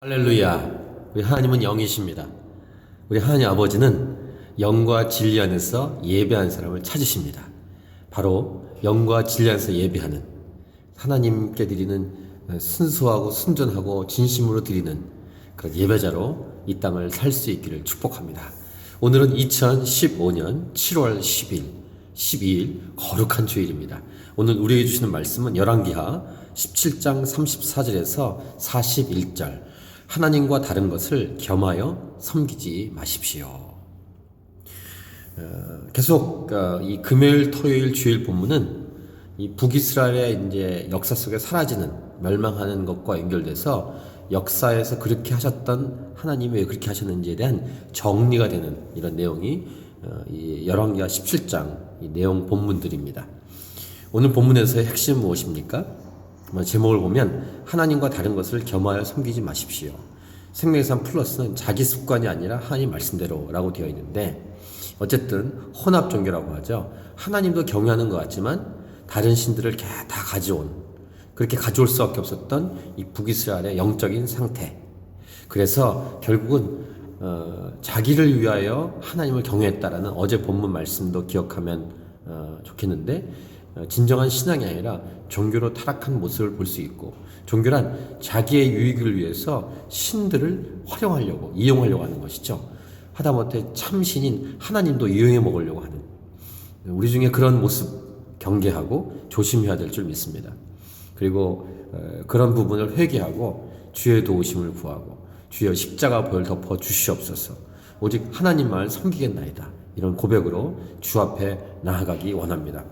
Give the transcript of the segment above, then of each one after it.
할렐루야. 우리 하나님은 영이십니다. 우리 하나님 아버지는 영과 진리 안에서 예배한 사람을 찾으십니다. 바로 영과 진리 안에서 예배하는 하나님께 드리는 순수하고 순전하고 진심으로 드리는 그런 예배자로 이 땅을 살 수 있기를 축복합니다. 오늘은 2015년 7월 10일, 12일 거룩한 주일입니다. 오늘 우리에게 주시는 말씀은 열왕기하 17장 34절에서 41절 하나님과 다른 것을 겸하여 섬기지 마십시오. 어, 계속 어, 이 금요일, 토요일, 주일 본문은 이 북이스라엘의 이제 역사 속에 사라지는 멸망하는 것과 연결돼서 역사에서 그렇게 하셨던 하나님이 왜 그렇게 하셨는지에 대한 정리가 되는 이런 내용이 어, 이 열왕기하 17장 이 내용 본문들입니다. 오늘 본문에서의 핵심 무엇입니까? 뭐 제목을 보면 하나님과 다른 것을 겸하여 섬기지 마십시오. 생명산 플러스는 자기 습관이 아니라 하나님 말씀대로라고 되어 있는데 어쨌든 혼합 종교라고 하죠. 하나님도 경외하는 것 같지만 다른 신들을 다 가져온 그렇게 가져올 수밖에 없었던 이 북이스라엘의 영적인 상태. 그래서 결국은 어, 자기를 위하여 하나님을 경외했다라는 어제 본문 말씀도 기억하면 어, 좋겠는데 어, 진정한 신앙이 아니라 종교로 타락한 모습을 볼 수 있고 종교란 자기의 유익을 위해서 신들을 활용하려고 이용하려고 하는 것이죠. 하다못해 참 신인 하나님도 이용해 먹으려고 하는 우리 중에 그런 모습 경계하고 조심해야 될 줄 믿습니다. 그리고 어, 그런 부분을 회개하고 주의 도우심을 구하고 주여 십자가 보혈 덮어 주시옵소서. 오직 하나님만 섬기겠나이다. 이런 고백으로 주 앞에 나아가기 원합니다.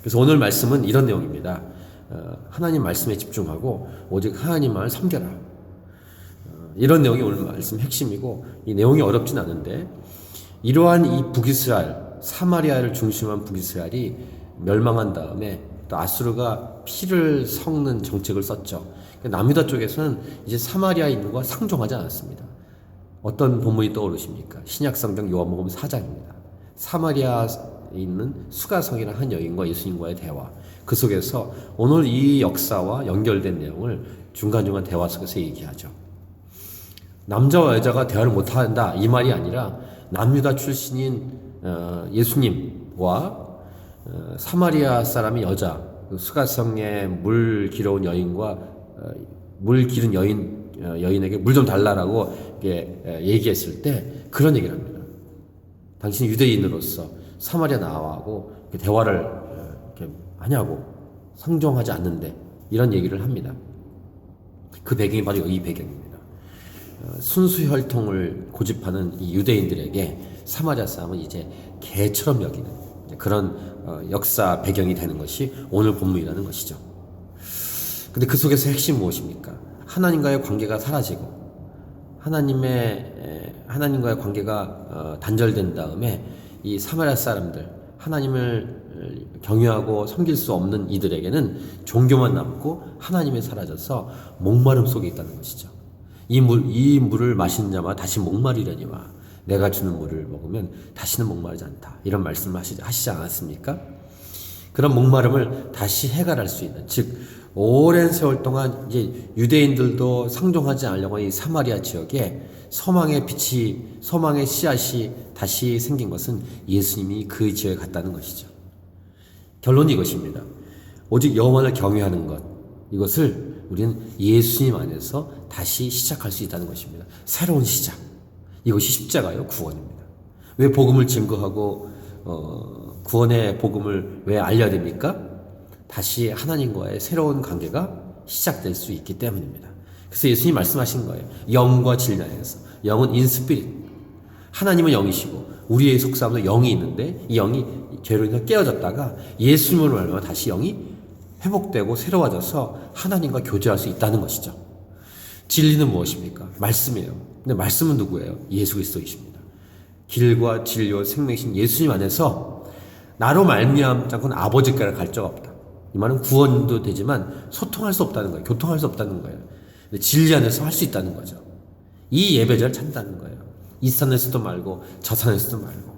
그래서 오늘 말씀은 이런 내용입니다. 어, 하나님 말씀에 집중하고 오직 하나님만을 섬겨라. 어, 이런 내용이 오늘 말씀 핵심이고 이 내용이 어렵진 않은데 이러한 이 북이스라엘 사마리아를 중심한 북이스라엘이 멸망한 다음에 또 아수르가 피를 섞는 정책을 썼죠. 그러니까 남유다 쪽에서는 이제 사마리아인과 상종하지 않았습니다. 어떤 본문이 떠오르십니까? 신약성경 요한복음 4장입니다. 사마리아 있는 수가성이라는 한 여인과 예수님과의 대화. 그 속에서 오늘 이 역사와 연결된 내용을 중간중간 대화 속에서 얘기하죠. 남자와 여자가 대화를 못한다 이 말이 아니라 남유다 출신인 어, 예수님과 어, 사마리아 사람이 여자 그 수가성에 물 길어온 여인과 어, 물 기른 여인 여인에게 물 좀 달라라고 얘기했을 때 그런 얘기를 합니다. 당신 유대인으로서 사마리아 나와하고 대화를 이렇게 하냐고 상종하지 않는데 이런 얘기를 합니다. 그 배경이 바로 이 배경입니다. 어, 순수 혈통을 고집하는 이 유대인들에게 사마리아 사람은 이제 개처럼 여기는 그런 어, 역사 배경이 되는 것이 오늘 본문이라는 것이죠. 근데 그 속에서 핵심 무엇입니까? 하나님과의 관계가 사라지고 하나님의 하나님과의 관계가 어, 단절된 다음에 이 사마리아 사람들 하나님을 경유하고 섬길 수 없는 이들에게는 종교만 남고 하나님이 사라져서 목마름 속에 있다는 것이죠. 이 물, 이 물을 마시는 자마 다시 목마르려니와 내가 주는 물을 먹으면 다시는 목마르지 않다. 이런 말씀을 하시지, 하시지 않았습니까? 그런 목마름을 다시 해결할 수 있는, 즉, 오랜 세월 동안 이제 유대인들도 상종하지 않으려고 이 사마리아 지역에 소망의 빛이, 소망의 씨앗이 다시 생긴 것은 예수님이 그 지역에 갔다는 것이죠. 결론이 이것입니다. 오직 여호와를 경외하는 것, 이것을 우리는 예수님 안에서 다시 시작할 수 있다는 것입니다. 새로운 시작. 이것이 십자가요, 구원입니다. 왜 복음을 증거하고 어, 구원의 복음을 왜 알려야 됩니까? 다시 하나님과의 새로운 관계가 시작될 수 있기 때문입니다. 그래서 예수님이 말씀하신 거예요. 영과 진리 안에서. 영은 인스피릿. 하나님은 영이시고 우리의 속사함도 영이 있는데 이 영이 죄로 인해 깨어졌다가 예수님을 말하면 다시 영이 회복되고 새로워져서 하나님과 교제할 수 있다는 것이죠. 진리는 무엇입니까? 말씀이에요. 근데 말씀은 누구예요? 예수 그리스도이십니다. 길과 진리와 생명이신 예수님 안에서 나로 말미암지 않고는 아버지께를 갈적 없다. 이 말은 구원도 되지만 소통할 수 없다는 거예요. 교통할 수 없다는 거예요. 진리 안에서 할 수 있다는 거죠. 이 예배자를 찾는다는 거예요. 이 산에서도 말고 저 산에서도 말고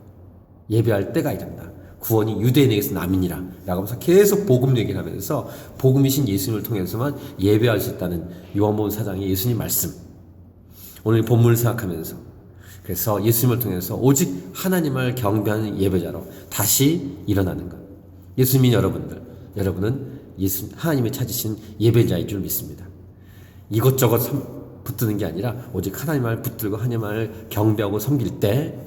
예배할 때가 이른다. 구원이 유대인에게서 남이니라 라고 하면서 계속 복음 얘기를 하면서 복음이신 예수님을 통해서만 예배할 수 있다는 요한복음 사장의 예수님 말씀 오늘 본문을 생각하면서 그래서 예수님을 통해서 오직 하나님을 경배하는 예배자로 다시 일어나는 것. 예수님 여러분들, 여러분은 예수 하나님이 찾으신 예배자인 줄 믿습니다. 이것저것 섬- 붙드는 게 아니라 오직 하나님을 붙들고 하나님을 경배하고 섬길 때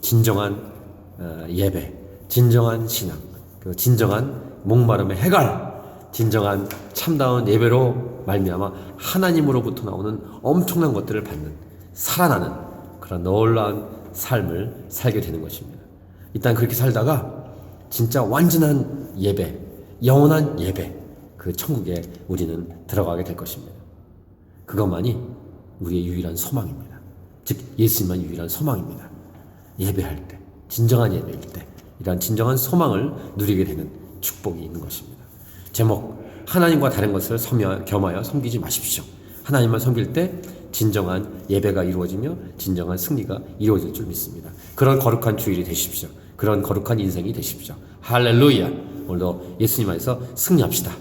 진정한 어, 예배, 진정한 신앙, 그리고 진정한 목마름의 해갈, 진정한 참다운 예배로 말미암아 하나님으로부터 나오는 엄청난 것들을 받는 살아나는 그런 놀라운 삶을 살게 되는 것입니다. 일단 그렇게 살다가 진짜 완전한 예배, 영원한 예배, 그 천국에 우리는 들어가게 될 것입니다. 그것만이 우리의 유일한 소망입니다. 즉 예수님만 유일한 소망입니다. 예배할 때, 진정한 예배일 때, 이러한 진정한 소망을 누리게 되는 축복이 있는 것입니다. 제목 하나님과 다른 것을 섬여, 겸하여 섬기지 마십시오. 하나님만 섬길 때 진정한 예배가 이루어지며 진정한 승리가 이루어질 줄 믿습니다. 그런 거룩한 주일이 되십시오. 그런 거룩한 인생이 되십시오. 할렐루야. 오늘도 예수님 안에서 승리합시다.